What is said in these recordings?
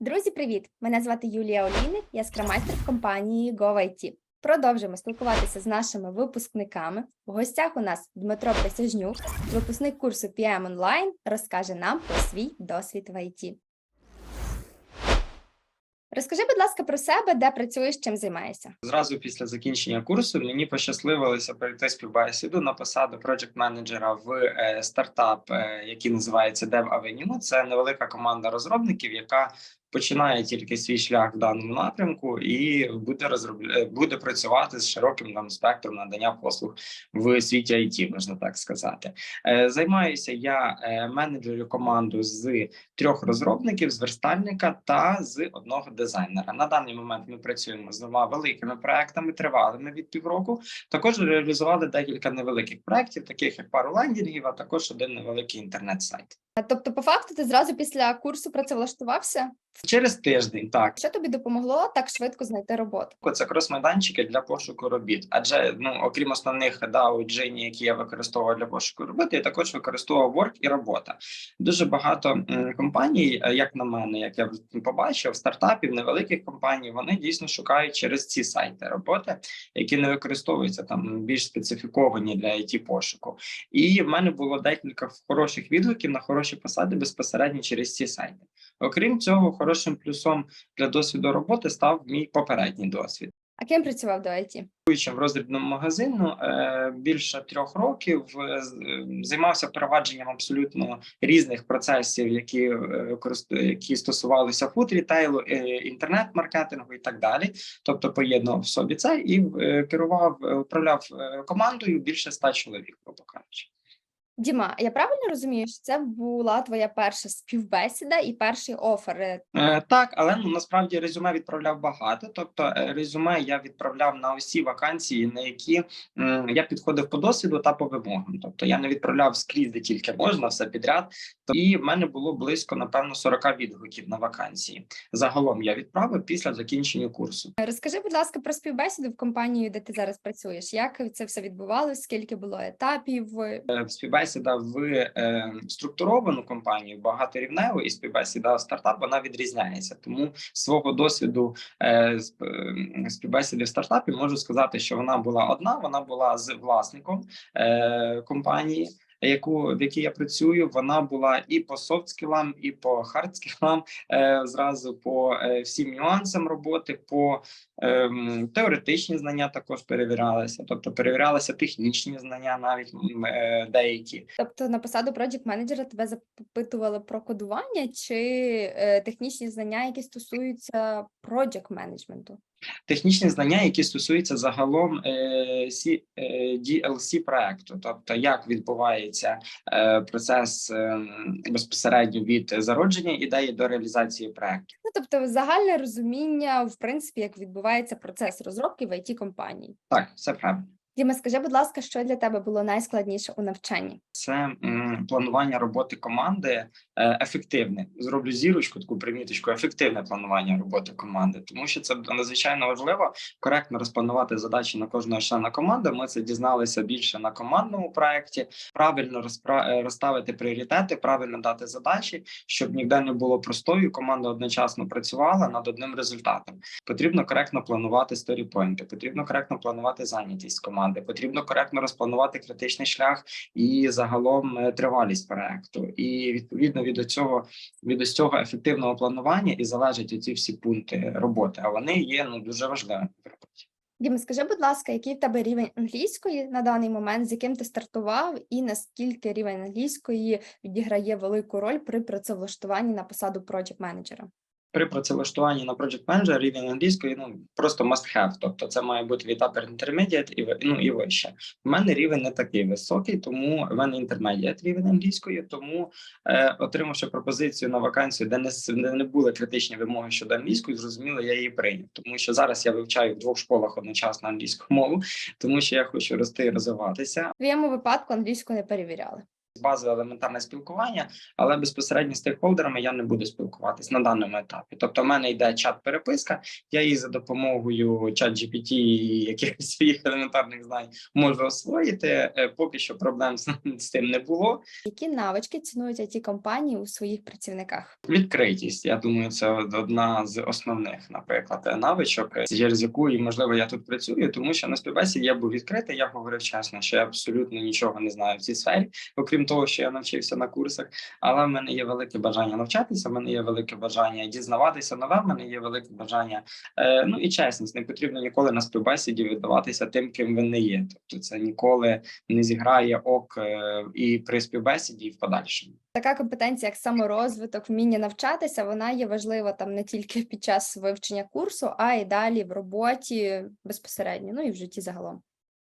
Друзі, привіт! Мене звати Юлія Олійник, я скрамайстер в компанії GoIT. Продовжуємо спілкуватися з нашими випускниками. В гостях у нас Дмитро Присяжнюк, випускник курсу PM Online, розкаже нам про свій досвід в IT. Розкажи, будь ласка, про себе, де працюєш, чим займаєшся. Зразу після закінчення курсу мені пощасливилося перейти співбесіду на посаду проект менеджера в е, стартап, е, який називається Dev Avenue. Це невелика команда розробників, яка починає тільки свій шлях в даному напрямку і буде розробля... буде працювати з широким там спектром надання послуг в світі IT, можна так сказати. Е, Займаюся я е, менеджерю команду з трьох розробників, з верстальника та з одного дизайнера. На даний момент ми працюємо з двома великими проектами, тривалими від півроку. Також реалізували декілька невеликих проектів, таких як пару лендінгів, а також один невеликий інтернет-сайт. Тобто, по факту, ти зразу після курсу працевлаштувався? Через тиждень так Що тобі допомогло так швидко знайти роботу? це крос-майданчики для пошуку робіт. Адже ну окрім основних DAO, Джині, які я використовував для пошуку роботи, я також використовував Work і робота. Дуже багато компаній, е, як на мене, як я побачив, стартапів, невеликих компаній, вони дійсно шукають через ці сайти роботи, які не використовуються там більш специфіковані для it пошуку. І в мене було декілька хороших відгуків на хороші посади безпосередньо через ці сайти. Окрім цього, хорошим плюсом для досвіду роботи став мій попередній досвід. А ким працював до IT? В роздрібному магазину е, більше трьох років е, е, займався впровадженням абсолютно різних процесів, які які стосувалися фуд-рітейлу, е, інтернет-маркетингу і так далі. Тобто поєднував в собі це і керував, управляв командою більше ста чоловік, грубо кажучи. Діма, я правильно розумію, що це була твоя перша співбесіда і перший офер? Е, так, але ну насправді резюме відправляв багато. Тобто, е, резюме я відправляв на усі вакансії, на які м, я підходив по досвіду та по вимогам. Тобто я не відправляв скрізь, де тільки можна, все підряд. То- І в мене було близько напевно 40 відгуків на вакансії. Загалом я відправив після закінчення курсу. Розкажи, будь ласка, про співбесіду в компанії, де ти зараз працюєш. Як це все відбувалось? Скільки було етапів? Е, Співбесіда в е, структуровану компанію багаторівневу і співбесіда в стартап вона відрізняється. Тому свого досвіду е, е, співбесіди в стартапі можу сказати, що вона була одна. Вона була з власником е, компанії. Яку в якій я працюю, вона була і по софт-скілам, і по хард-скілам, е, зразу по е, всім нюансам роботи, по ем, теоретичні знання також перевірялися, тобто перевірялися технічні знання, навіть е, деякі. Тобто на посаду проджект менеджера тебе запитували про кодування чи е, технічні знання, які стосуються проджект менеджменту? Технічні знання, які стосуються загалом е, е, DLC проекту, тобто як відбувається е, процес безпосередньо від зародження ідеї до реалізації проекту. Ну тобто загальне розуміння, в принципі, як відбувається процес розробки в it компанії. Так, все правильно. Діма, скажи, будь ласка, що для тебе було найскладніше у навчанні? Це м, планування роботи команди е, ефективне. Зроблю зірочку, таку приміточку, ефективне планування роботи команди, тому що це надзвичайно важливо коректно розпланувати задачі на кожного члена команди. Ми це дізналися більше на командному проєкті. Правильно розпра- е, розставити пріоритети, правильно дати задачі, щоб ніде не було простою. Команда одночасно працювала над одним результатом. Потрібно коректно планувати сторіпойнти, потрібно коректно планувати зайнятість команди, потрібно коректно розпланувати критичний шлях і загалом е, тривалість проекту. І відповідно від цього від ось цього ефективного планування і залежать оці всі пункти роботи. А вони є ну дуже важливими в роботі. Діма, скажи, будь ласка, який в тебе рівень англійської на даний момент, з яким ти стартував, і наскільки рівень англійської відіграє велику роль при працевлаштуванні на посаду проджект менеджера? При працевлаштуванні на Project Manager рівень англійської ну просто must have, тобто це має бути від upper intermediate і ну і вище. У мене рівень не такий високий, тому в мене intermediate рівень англійської. Тому е, отримавши пропозицію на вакансію, де не де не були критичні вимоги щодо англійської, зрозуміло, я її прийняв. Тому що зараз я вивчаю в двох школах одночасно англійську мову, тому що я хочу рости і розвиватися. В твоєму випадку англійську не перевіряли. Базове елементарне спілкування, але безпосередньо з стейкхолдерами я не буду спілкуватись на даному етапі. Тобто, в мене йде чат-переписка, я її за допомогою чат GPT і якихось своїх елементарних знань можу освоїти. Е, Поки що проблем з, цим не було. Які навички цінують it компанії у своїх працівниках? Відкритість, я думаю, це одна з основних, наприклад, е, навичок, е, через яку і можливо я тут працюю, тому що на співбесіді я був відкритий. Я говорив чесно, що я абсолютно нічого не знаю в цій сфері, окрім того, що я навчився на курсах. Але в мене є велике бажання навчатися. в мене є велике бажання дізнаватися нове. в мене є велике бажання. Е, ну і чесність. Не потрібно ніколи на співбесіді віддаватися тим, ким ви не є. Тобто, це ніколи не зіграє ок е, і при співбесіді, і в подальшому. Така компетенція, як саморозвиток, вміння навчатися, вона є важлива там не тільки під час вивчення курсу, а й далі в роботі безпосередньо, ну і в житті загалом.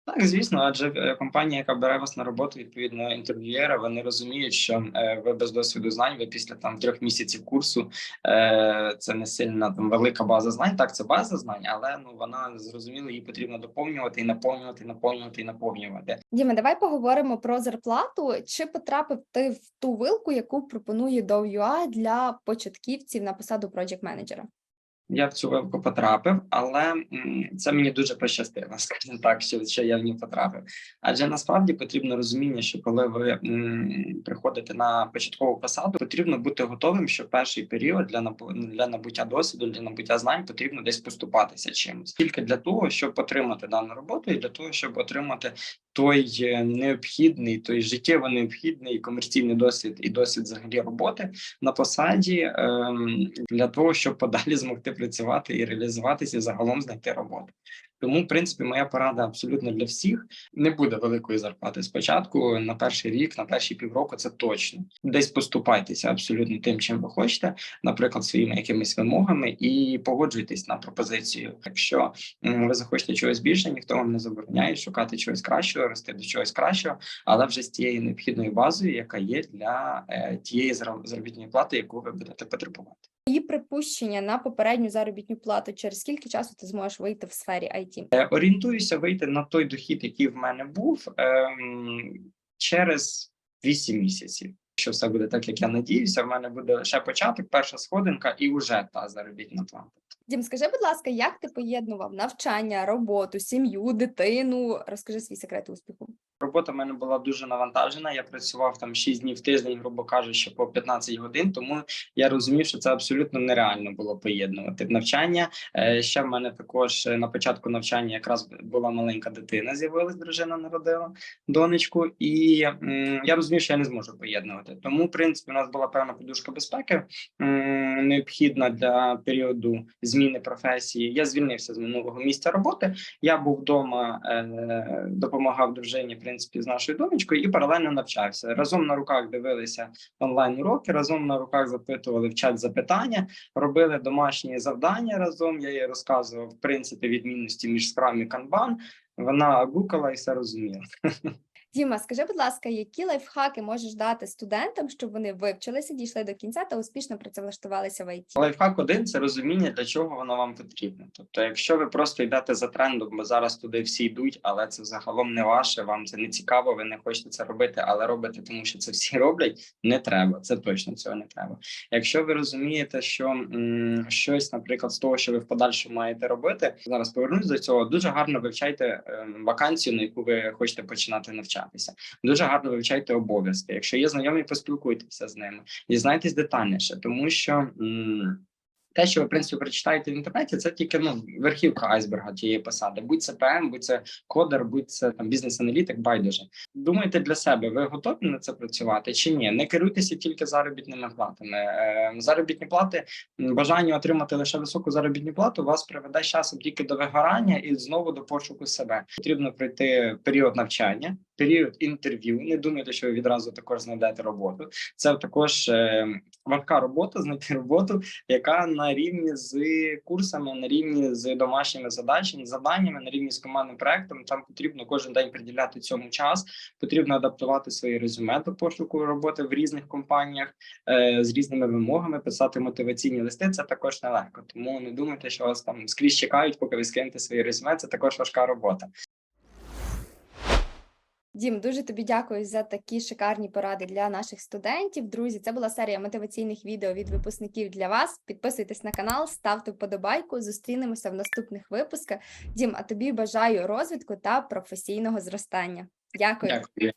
Так, звісно, адже е, компанія, яка бере вас на роботу, відповідно інтерв'юєра, вони розуміють, що е, ви без досвіду знань, ви після там трьох місяців курсу е, це не сильна там велика база знань. Так, це база знань, але ну вона зрозуміло, її потрібно доповнювати і наповнювати, і наповнювати і наповнювати. Діма, давай поговоримо про зарплату. Чи потрапив ти в ту вилку, яку пропонує DOUA для початківців на посаду project менеджера? Я в цю вилку потрапив, але це мені дуже пощастило, скажімо так, що, що я в ній потрапив. Адже насправді потрібно розуміння, що коли ви приходите на початкову посаду, потрібно бути готовим, що перший період для набу- для набуття досвіду, для набуття знань потрібно десь поступатися чимось тільки для того, щоб отримати дану роботу, і для того, щоб отримати той е, необхідний, той життєво необхідний комерційний досвід і досвід взагалі роботи на посаді ем, для того, щоб подалі змогти працювати і реалізуватися і загалом знайти роботу. Тому, в принципі, моя порада абсолютно для всіх не буде великої зарплати спочатку на перший рік, на перші півроку. Це точно десь поступайтеся абсолютно тим, чим ви хочете, наприклад, своїми якимись вимогами, і погоджуйтесь на пропозицію. Якщо ви захочете чогось більше, ніхто вам не забороняє шукати чогось кращого, рости до чогось кращого, але вже з тією необхідною базою, яка є для е, тієї зар- заробітної плати, яку ви будете потребувати. Її припущення на попередню заробітну плату, через скільки часу ти зможеш вийти в сфері IT? Е, Орієнтуюся вийти на той дохід, який в мене був ем, через 8 місяців. Якщо все буде так, як я надіюся, в мене буде лише початок, перша сходинка, і вже та заробітна плата. Дім, скажи, будь ласка, як ти поєднував навчання, роботу, сім'ю, дитину? Розкажи свій секрет успіху. Робота в мене була дуже навантажена. Я працював там 6 днів в тиждень, грубо кажучи, по 15 годин. Тому я розумів, що це абсолютно нереально було поєднувати навчання. Е, Ще в мене також е, на початку навчання якраз була маленька дитина. З'явилась дружина, народила донечку, і я розумів, що я не зможу поєднувати. Тому, в принципі, у нас була певна подушка безпеки необхідна для періоду зміни професії. Я звільнився з минулого місця роботи. Я був вдома, е, допомагав дружині, принципі, з нашою донечкою, і паралельно навчався. Разом на руках дивилися онлайн уроки, разом на руках запитували в чат запитання, робили домашні завдання разом. Я їй розказував в принципі відмінності між Scrum і Kanban. Вона гукала і все розуміла. Діма, скажи, будь ласка, які лайфхаки можеш дати студентам, щоб вони вивчилися, дійшли до кінця та успішно працевлаштувалися в ІТ? Лайфхак один це розуміння, для чого воно вам потрібно. Тобто, якщо ви просто йдете за трендом, бо зараз туди всі йдуть, але це загалом не ваше, вам це не цікаво, ви не хочете це робити, але робите, тому що це всі роблять. Не треба. Це точно цього не треба. Якщо ви розумієте, що м, щось, наприклад, з того, що ви в подальшому маєте робити, зараз повернусь до цього. Дуже гарно вивчайте ем, вакансію, на яку ви хочете починати навчатися. Дуже гарно вивчайте обов'язки. Якщо є знайомі, поспілкуйтеся з ними, дізнайтесь детальніше, тому що. м, те, що ви в принципі прочитаєте в інтернеті, це тільки ну верхівка айсберга тієї посади. Будь це ПМ, будь це кодер, будь це там бізнес-аналітик, байдуже. Думайте для себе, ви готові на це працювати чи ні? Не керуйтеся тільки заробітними платами. Е, заробітні плати, бажання отримати лише високу заробітну плату вас приведе часом тільки до вигорання і знову до пошуку себе. Потрібно пройти період навчання, період інтерв'ю. Не думайте, що ви відразу також знайдете роботу. Це також е, важка робота, знайти роботу, яка на рівні з курсами, на рівні з домашніми задачами, завданнями, на рівні з командним проектом. Там потрібно кожен день приділяти цьому час. Потрібно адаптувати своє резюме до пошуку роботи в різних компаніях е, з різними вимогами, писати мотиваційні листи. Це також нелегко. Тому не думайте, що вас там скрізь чекають, поки ви скинете своє резюме. Це також важка робота. Дім, дуже тобі дякую за такі шикарні поради для наших студентів. Друзі, це була серія мотиваційних відео від випускників для вас. Підписуйтесь на канал, ставте вподобайку. Зустрінемося в наступних випусках. Дім, а тобі бажаю розвитку та професійного зростання. Дякую. Дякую.